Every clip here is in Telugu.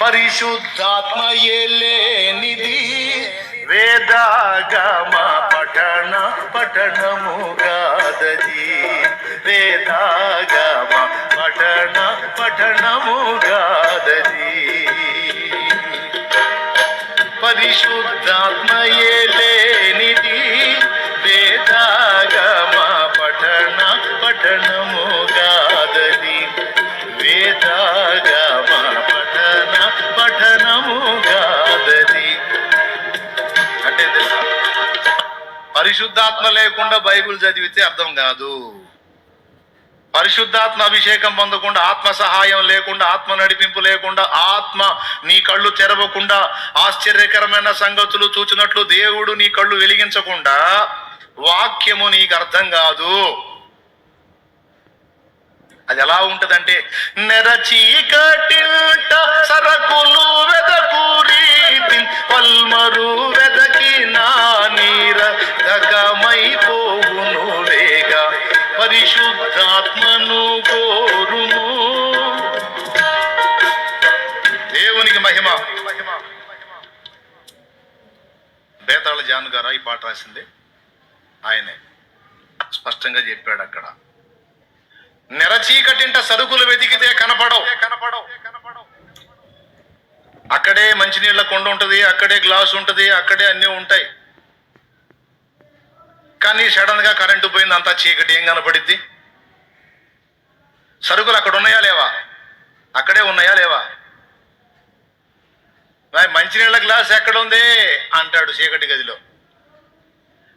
పరిశుద్ధాత్మయే లేనిది వేదాగమ పఠన పఠనము గాదది వేదాగమ పఠన పఠనము గాదది పరిశుద్ధాత్మ లేకుండా బైబిల్ చదివితే అర్థం కాదు. పరిశుద్ధాత్మ అభిషేకం పొందకుండా ఆత్మ సహాయం లేకుండా ఆత్మ నడిపింపు లేకుండా ఆత్మ నీ కళ్ళు తెరవకుండా ఆశ్చర్యకరమైన సంగతులు చూచినట్లు దేవుడు నీ కళ్ళు వెలిగించకుండా వాక్యము నీకు అర్థం కాదు. అది ఎలా ఉంటదంటే నెరచీకటింట సరకులు దేవునికి మహిమ. బేతాళ జాను గారా ఈ పాట రాసింది ఆయనే. స్పష్టంగా చెప్పాడు అక్కడ. నెరచీకటింట సరుకులు వెతికితే కనపడవు కనపడవు కనపడవు. అక్కడే మంచినీళ్ళ కొండ ఉంటుంది అక్కడే గ్లాస్ ఉంటుంది అక్కడే అన్నీ ఉంటాయి. కానీ సడన్గా కరెంటు పోయింది అంతా చీకటి ఏం కనపడిద్ది? సరుకులు అక్కడ ఉన్నాయా లేవా? అక్కడే ఉన్నాయా లేవా? మంచినీళ్ళ గ్లాస్ ఎక్కడ ఉంది అంటాడు చీకటి గదిలో.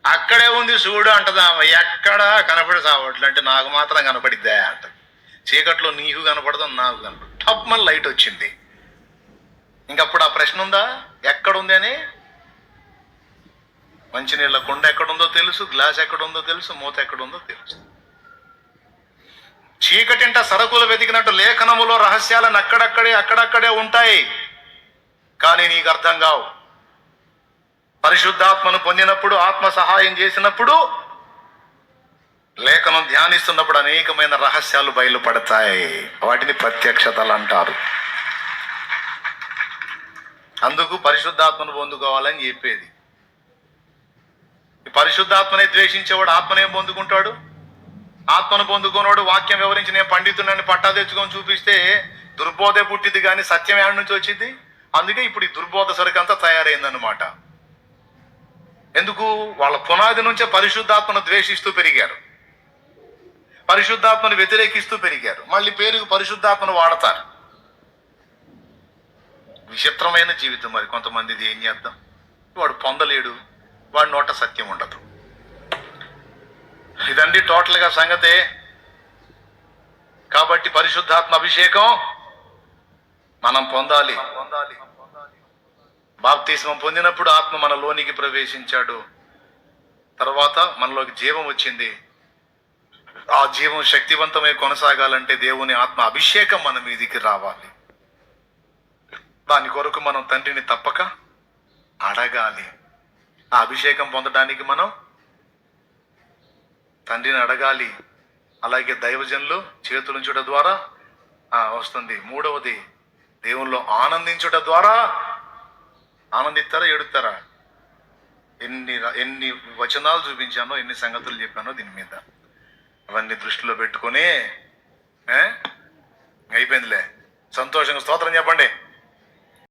అక్కడే ఉంది చూడు అంటదా ఎక్కడ కనపడి సావట్లు. అంటే నాకు మాత్రం కనపడిద్దా అంట. చీకట్లో నీకు కనపడదు నాకు కనపడదు. టప్మన్ లైట్ వచ్చింది. ఇంకప్పుడు ఆ ప్రశ్న ఉందా? ఎక్కడుంది అని? మంచినీళ్ళ కుండ ఎక్కడుందో తెలుసు గ్లాస్ ఎక్కడుందో తెలుసు మూత ఎక్కడుందో తెలుసు. చీకటింట సరుకులు వెతికినట్టు లేఖనములో రహస్యాలను అక్కడక్కడే అక్కడక్కడే ఉంటాయి. కానీ నీకు అర్థం కావు. పరిశుద్ధాత్మను పొందినప్పుడు ఆత్మ సహాయం చేసినప్పుడు లేఖనం ధ్యానిస్తున్నప్పుడు అనేకమైన రహస్యాలు బయలుపడతాయి. వాటిని ప్రత్యక్షతలు అంటారు. అందుకు పరిశుద్ధాత్మను పొందుకోవాలని చెప్పేది. ఈ పరిశుద్ధాత్మనే ద్వేషించేవాడు ఆత్మనే పొందుకుంటాడు. ఆత్మను పొందుకున్నవాడు వాక్యం వివరించి నేను పండితుడిని పట్టా తెచ్చుకొని చూపిస్తే దుర్బోధ పుట్టింది కానీ సత్యం ఏడు నుంచి వచ్చింది? అందుకే ఇప్పుడు ఈ దుర్బోధ సరికంతా తయారైందన్నమాట. ఎందుకు? వాళ్ళ పునాది నుంచే పరిశుద్ధాత్మను ద్వేషిస్తూ పెరిగారు. పరిశుద్ధాత్మను వ్యతిరేకిస్తూ పెరిగారు. మళ్ళీ పేరుకు పరిశుద్ధాత్మను వాడతారు. విచిత్రమైన జీవితం మరి కొంతమందిది ఏం చేద్దాం? వాడు పొందలేడు. వాడి నోట సత్యం ఉండదు. ఇదండి టోటల్గా సంగతే. కాబట్టి పరిశుద్ధాత్మ అభిషేకం మనం పొందాలి. పొందాలి బాప్తిస్మం పొందినప్పుడు ఆత్మ మన లోనికి ప్రవేశించాడు. తర్వాత మనలోకి జీవం వచ్చింది. ఆ జీవం శక్తివంతమై కొనసాగాలంటే దేవుని ఆత్మ అభిషేకం మన మీదికి రావాలి. దాని కొరకు మనం తండ్రిని తప్పక అడగాలి. ఆ అభిషేకం పొందడానికి మనం తండ్రిని అడగాలి. అలాగే దైవజనులు చేతులుంచుట ద్వారా వస్తుంది. మూడవది దేవుల్లో ఆనందించుట ద్వారా ఆనందిస్తారా ఏడుతారా ఎన్ని ఎన్ని వచనాలు చూపించానో ఎన్ని సంగతులు చెప్పానో దీని మీద. అవన్నీ దృష్టిలో పెట్టుకొని అయిపోయిందిలే. సంతోషంగా స్తోత్రం చెప్పండి.